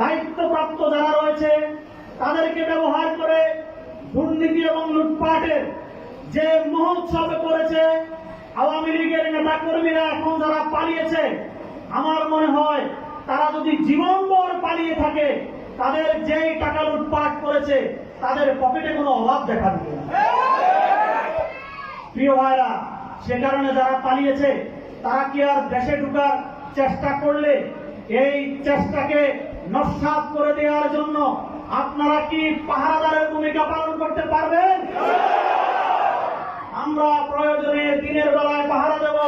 দায়িত্বপ্রাপ্ত যারা রয়েছে, তাদেরকে ব্যবহার করে দুর্নীতি এবং লুটপাটের যে মহোৎসব করেছে আওয়ামী লীগের নেতা কর্মীরা এখন যারা পালিয়েছে, আমার মনে হয় তারা যদি জীবনভর পালিয়ে থাকে, তাদের যেই টাকা লুটপাট করেছে, তাদের পকেটে কোনো অভাব দেখা দিবে প্রিয় ভাইরা, সে কারণে যারা পালিয়েছে, তারা কি আর দেশে ঢুকার চেষ্টা করলে, এই চেষ্টাকে নস্বাত করে দেওয়ার জন্য আপনারা কি পাহারাদারের ভূমিকা পালন করতে পারবেন? আমরা প্রয়োজনে দিনের বেলায় পাহারা দেব,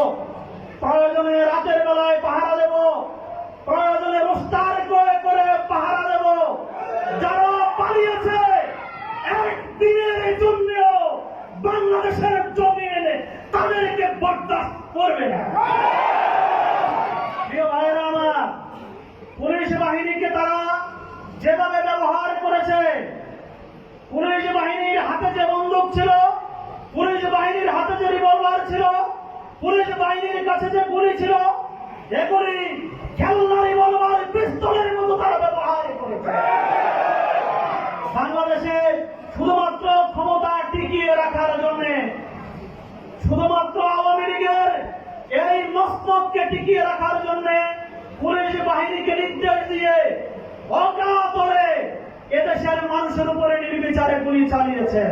প্রয়োজনে রাতের বেলায় পাহারা দেব, প্রয়োজনে রোস্টার করে করে পাহারা দেব। যারা পালিয়েছে, একদিনের জন্যও বাংলাদেশের জমিনে তাদেরকে বরদাস্ত করবে না প্রিয় ভাইয়েরা আমার পুলিশ বাহিনীকে তারা যেভাবে ব্যবহার করেছে, পুলিশ বাহিনীর হাতে যে বন্দুক ছিল, পুলিশ বাহিনীর হাতে যে রিভলভার ছিল, পুলিশ বাহিনীর কাছে যে গুলি ছিল, এগুলি খেলনা, রিভলভার, পিস্তলের মতো তারা ব্যবহার করেছে। বাংলাদেশে শুধুমাত্র ক্ষমতা টিকিয়ে রাখার জন্য শুধুমাত্র আওয়ামী লীগের এই মস্তককে টিকিয়ে রাখার জন্য মানুষের উপরে নির্বিচারে গুলি চালিয়েছে।